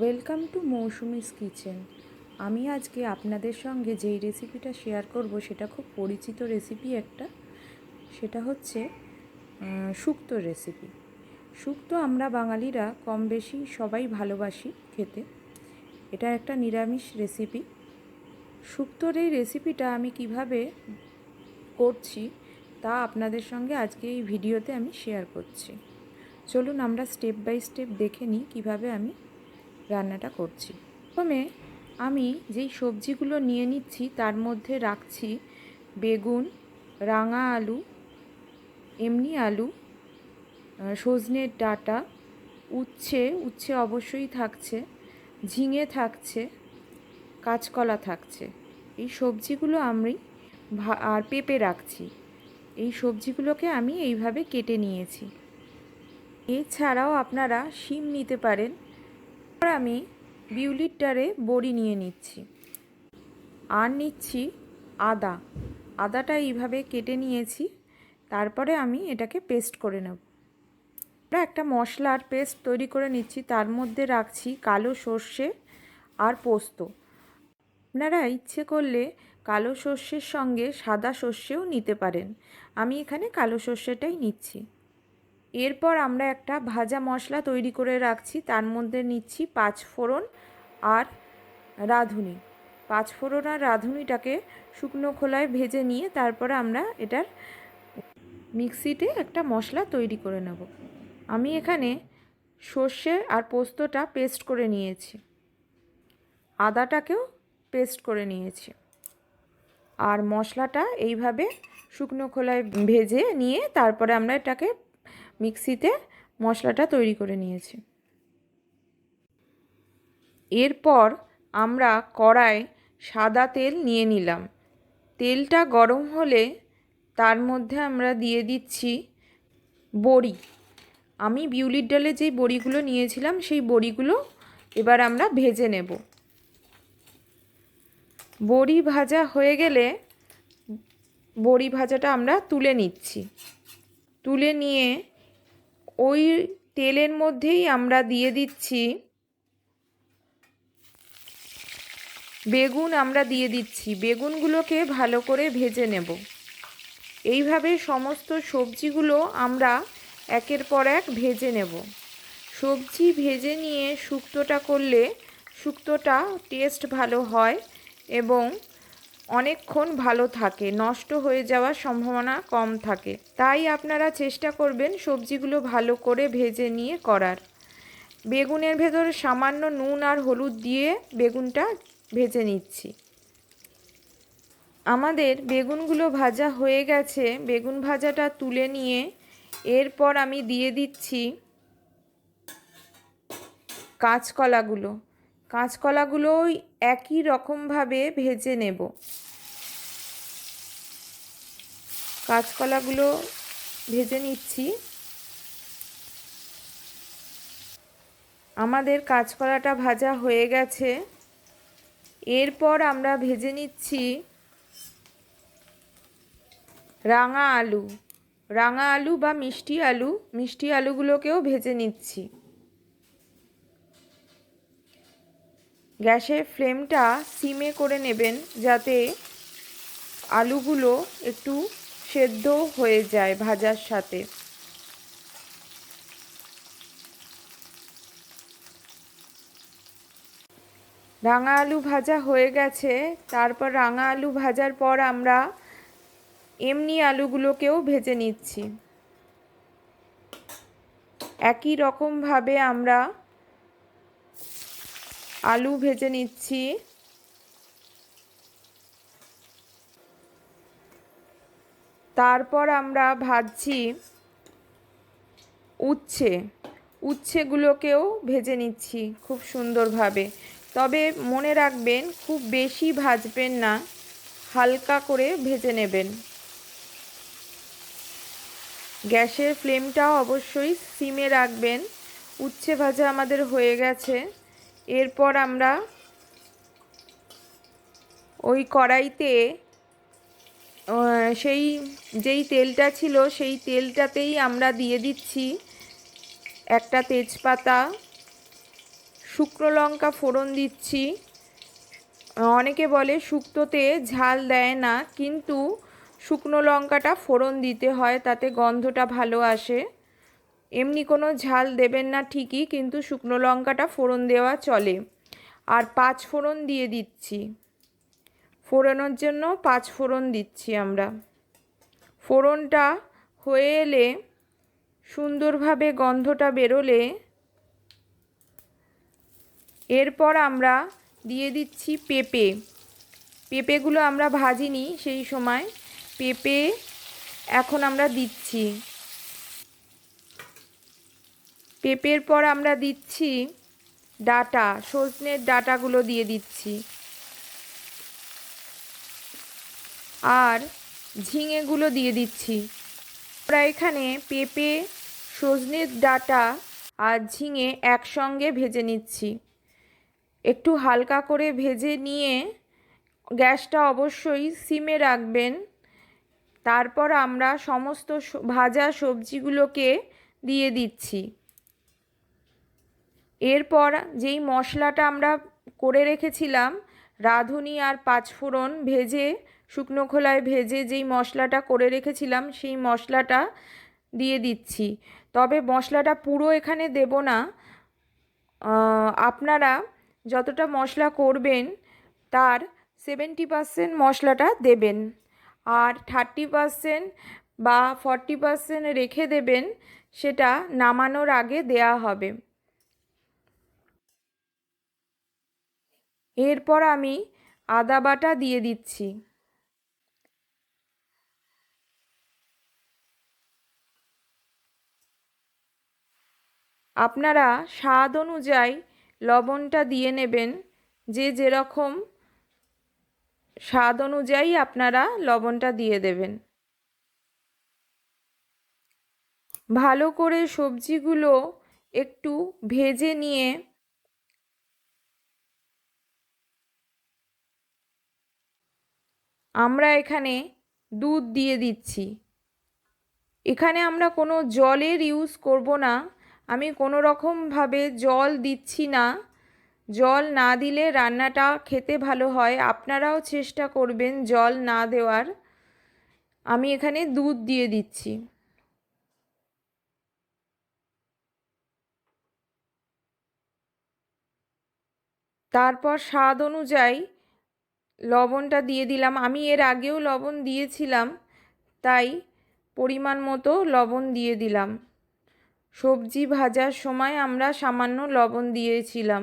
Welcome to Mousumi's kitchen. আমি আজকে আপনাদের সঙ্গে যেই রেসিপিটা শেয়ার করব সেটা খুব পরিচিত রেসিপি একটা। সেটা হচ্ছে শুক্তো রেসিপি। শুক্তো আমরা বাঙালিরা কম বেশি সবাই ভালোবাসি খেতে। এটা একটা নিরামিষ রেসিপি। শুক্তোর এই রেসিপিটা আমি কীভাবে করছি তা আপনাদের সঙ্গে আজকে এই ভিডিওতে আমি শেয়ার করছি। চলুন আমরা স্টেপ বাই স্টেপ দেখে নিই কীভাবে আমি রান্নাটা করছি। প্রথমে আমি যেই সবজিগুলো নিয়ে নিচ্ছি তার মধ্যে রাখছি বেগুন, রাঙা আলু, এমনি আলু সজনের ডাঁটা, উচ্ছে উচ্ছে অবশ্যই থাকছে, ঝিঙে থাকছে, কাঁচকলা থাকছে। এই সবজিগুলো আমি আর পেঁপে রাখছি। এই সবজিগুলোকে আমি এইভাবে কেটে নিয়েছি। এছাড়াও আপনারা শিম নিতে পারেন। আমি বিউলির ডারে বড়ি নিয়ে নিচ্ছি। আর নিচ্ছি আদা। আদাটা এইভাবে কেটে নিয়েছি। তারপরে আমি এটাকে পেস্ট করে নেব। একটা মশলার পেস্ট তৈরি করে নিচ্ছি। তার মধ্যে রাখছি কালো সর্ষে আর পোস্ত। আপনারা ইচ্ছে করলে কালো সর্ষের সঙ্গে সাদা সর্ষেও নিতে পারেন। আমি এখানে কালো সর্ষেটাই নিচ্ছি। এরপর আমরা একটা ভাজা মশলা তৈরি করে রাখছি। তার মধ্যে নিচ্ছি পাঁচ ফোড়ন আর রাঁধুনি। পাঁচ ফোড়ন আর রাঁধুনিটাকে শুকনো খোলায় ভেজে নিয়ে তারপরে আমরা এটার মিক্সিতে একটা মশলা তৈরি করে নেব। আমি এখানে সর্ষে আর পোস্তটা পেস্ট করে নিয়েছি। আদাটাকেও পেস্ট করে নিয়েছি। আর মশলাটা এইভাবে শুকনো খোলায় ভেজে নিয়ে তারপরে আমরা এটাকে মিক্সিতে মশলাটা তৈরি করে নিয়েছি। এরপর আমরা কড়ায় সাদা তেল নিয়ে নিলাম। তেলটা গরম হলে তার মধ্যে আমরা দিয়ে দিচ্ছি বড়ি। আমি বিউলির ডালে যেই বড়িগুলো নিয়েছিলাম, সেই বড়িগুলো এবার আমরা ভেজে নেব। বড়ি ভাজা হয়ে গেলে বড়ি ভাজাটা আমরা তুলে নিচ্ছি। তুলে নিয়ে ওই তেলের মধ্যেই আমরা দিয়ে দিচ্ছি বেগুন, আমরা দিয়ে দিচ্ছি। বেগুনগুলোকে ভালো করে ভেজে নেব। এইভাবে সমস্ত সবজিগুলো আমরা একের পর এক ভেজে নেব। সবজি ভেজে নিয়ে শুক্তোটা করলে শুক্তোটা টেস্ট ভালো হয় এবং অনেকক্ষণ ভালো থাকে, নষ্ট হয়ে যাওয়ার সম্ভাবনা কম থাকে। তাই আপনারা চেষ্টা করবেন সবজিগুলো ভালো করে ভেজে নিয়ে করার। বেগুনের ভেতরে সামান্য নুন আর হলুদ দিয়ে বেগুনটা ভেজে নিচ্ছি। আমাদের বেগুনগুলো ভাজা হয়ে গেছে, বেগুন ভাজাটা তুলে নিয়ে এরপর আমি দিয়ে দিচ্ছি কাঁচকলাগুলো। কাঁচকলাগুলো ওই একই রকমভাবে ভেজে নেব। কাঁচকলাগুলো ভেজে নিচ্ছি। আমাদের কাঁচকলাটা ভাজা হয়ে গেছে। এরপর আমরা ভেজে নিচ্ছি রাঙা আলু। রাঙা আলু বা মিষ্টি আলু, মিষ্টি আলুগুলোকেও ভেজে নিচ্ছি। গ্যাসের ফ্লেমটা সিমে করে নেবেন যাতে আলুগুলো একটু সেদ্ধ হয়ে যায় ভাজার সাথে। রাঙা আলু ভাজা হয়ে গেছে। তারপর রাঙা আলু ভাজার পর আমরা এমনি আলুগুলোকেও ভেজে নিচ্ছি। একই রকমভাবে আমরা আলু ভেজে নিচ্ছি। তারপর আমরা ভাজছি উচ্ছে। উচ্ছেগুলোকেও ভেজে নিচ্ছি খুব সুন্দরভাবে। তবে মনে রাখবেন, খুব বেশি ভাজবেন না, হালকা করে ভেজে নেবেন। গ্যাসের ফ্লেমটাও অবশ্যই সিমে রাখবেন। উচ্ছে ভাজা আমাদের হয়ে গেছে। এরপর আমরা ওই কড়াইতে সেই যেই তেলটা ছিল সেই তেলটাতেই আমরা দিয়ে দিচ্ছি একটা তেজপাতা, শুকনো লঙ্কা ফোড়ন দিচ্ছি। অনেকে বলে শুক্তোতে ঝাল দেয় না, কিন্তু শুকনো লঙ্কাটা ফোড়ন দিতে হয়, তাতে গন্ধটা ভালো আসে। এমনি কোনো ঝাল দেবেন না ঠিকই, কিন্তু শুকনো লঙ্কাটা ফোড়ন দেওয়া চলে। আর পাঁচ ফোড়ন দিয়ে দিচ্ছি। ফোড়নের জন্য পাঁচ ফোড়ন দিচ্ছি আমরা। ফোড়নটা হয়ে এলে সুন্দরভাবে গন্ধটা বেরোলে এরপর আমরা দিয়ে দিচ্ছি পেঁপে। পেঁপেগুলো আমরা ভাজিনি সেই সময়। পেঁপে এখন আমরা দিচ্ছি। পেঁপের পর আমরা দিচ্ছি ডাটা, সজনের ডাটাগুলো দিয়ে দিচ্ছি। আর ঝিঙেগুলো দিয়ে দিচ্ছি। আমরা এখানে পেঁপে, সজনের ডাটা আর ঝিঙে একসঙ্গে ভেজে নিচ্ছি। একটু হালকা করে ভেজে নিয়ে গ্যাসটা অবশ্যই সিমে রাখবেন। তারপর আমরা সমস্ত ভাজা সবজিগুলোকে দিয়ে দিচ্ছি। এরপর যেই মশলাটা আমরা করে রেখেছিলাম, রাঁধুনি আর পাঁচফোড়ন ভেজে, শুকনো খোলায় ভেজে যেই মশলাটা করে রেখেছিলাম, সেই মশলাটা দিয়ে দিচ্ছি। তবে মশলাটা পুরো এখানে দেব না। আপনারা যতটা মশলা করবেন, তার সেভেন্টি পারসেন্ট মশলাটা দেবেন। আর থার্টি পারসেন্ট বা ফর্টি পারসেন্ট রেখে দেবেন, সেটা নামানোর আগে দেয়া হবে। এরপর আমি আদা বাটা দিয়ে দিচ্ছি। আপনারা স্বাদ অনুযায়ী লবণটা দিয়ে নেবেন। যে যেরকম স্বাদ অনুযায়ী আপনারা লবণটা দিয়ে দেবেন। ভালো করে সবজিগুলো একটু ভেজে নিয়ে আমরা এখানে দুধ দিয়ে দিচ্ছি। এখানে আমরা কোনো জলের ইউজ করব না। আমি কোনো রকমভাবে জল দিচ্ছি না। জল না দিলে রান্নাটা খেতে ভালো হয়। আপনারাও চেষ্টা করবেন জল না দেওয়ার। আমি এখানে দুধ দিয়ে দিচ্ছি। তারপর স্বাদ অনুযায়ী লবণটা দিয়ে দিলাম। আমি এর আগেও লবণ দিয়েছিলাম, তাই পরিমাণ মতো লবণ দিয়ে দিলাম। সবজি ভাজার সময় আমরা সামান্য লবণ দিয়েছিলাম।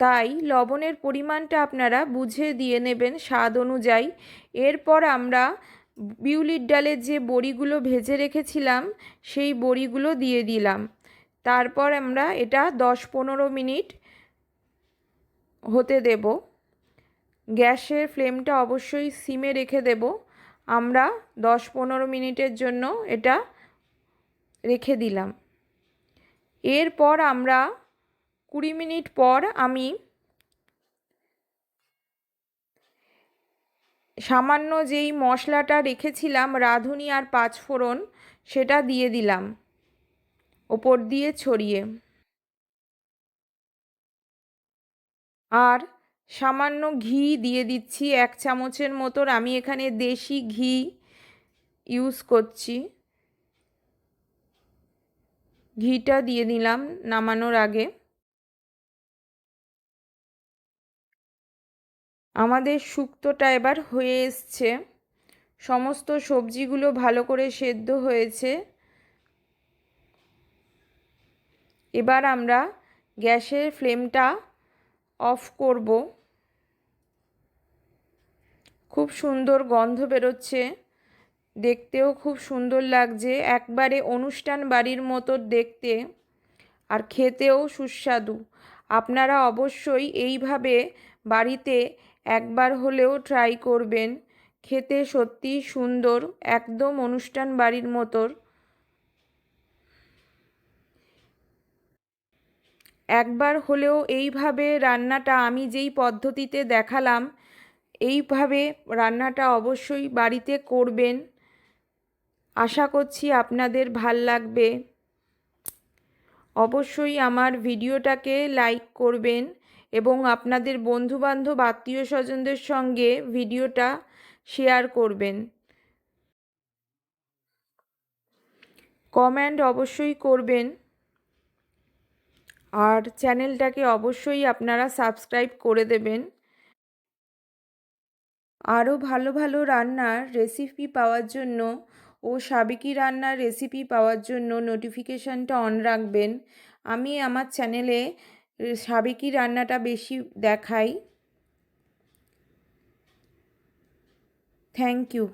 তাই লবণের পরিমাণটা আপনারা বুঝে দিয়ে নেবেন স্বাদ অনুযায়ী। এরপর আমরা বিউলির ডালের যে বড়িগুলো ভেজে রেখেছিলাম, সেই বড়িগুলো দিয়ে দিলাম। তারপর আমরা এটা দশ পনেরো মিনিট হতে দেব। গ্যাসের ফ্লেমটা অবশ্যই সিমে রেখে দেব। আমরা দশ পনেরো মিনিটের জন্য এটা রেখে দিলাম। এরপর আমরা কুড়ি মিনিট পর আমি সামান্য যেই মশলাটা রেখেছিলাম, রাঁধুনি আর পাঁচফোড়ন, সেটা দিয়ে দিলাম। ওপর দিয়ে ছড়িয়ে। আর সামান্য ঘি দিয়ে দিচ্ছি, এক চামচের মতোর আমি এখানে দেশি ঘি ইউজ করছি। ঘিটা দিয়ে দিলাম নামানোর আগে। আমাদের শুক্তোটা এবার হয়ে এসছে। সমস্ত সবজিগুলো ভালো করে সেদ্ধ হয়েছে। এবার আমরা গ্যাসের ফ্লেমটা অফ করব। খুব সুন্দর গন্ধ বেরোচ্ছে। দেখতেও খুব সুন্দর লাগছে। একবারে অনুষ্ঠান বাড়ির মতো দেখতে আর খেতেও সুস্বাদু। আপনারা অবশ্যই এইভাবে বাড়িতে একবার হলেও ট্রাই করবেন। খেতে সত্যি সুন্দর, একদম অনুষ্ঠান বাড়ির মতোর। একবার হলেও এইভাবে রান্নাটা আমি যেই পদ্ধতিতে দেখালাম, এইভাবে রান্নাটা অবশ্যই বাড়িতে করবেন। আশা করছি আপনাদের ভালো লাগবে। অবশ্যই আমার ভিডিওটাকে লাইক করবেন এবং আপনাদের বন্ধুবান্ধব আত্মীয় স্বজনদের সঙ্গে ভিডিওটা শেয়ার করবেন। কমেন্ট অবশ্যই করবেন। আর চ্যানেলটাকে অবশ্যই আপনারা সাবস্ক্রাইব করে দেবেন। আরও ভালো ভালো রান্নার রেসিপি পাওয়ার জন্য ও সাবেকি রান্নার রেসিপি পাওয়ার জন্য নোটিফিকেশানটা অন রাখবেন। আমি আমার চ্যানেলে সাবেকি রান্নাটা বেশি দেখাই। Thank you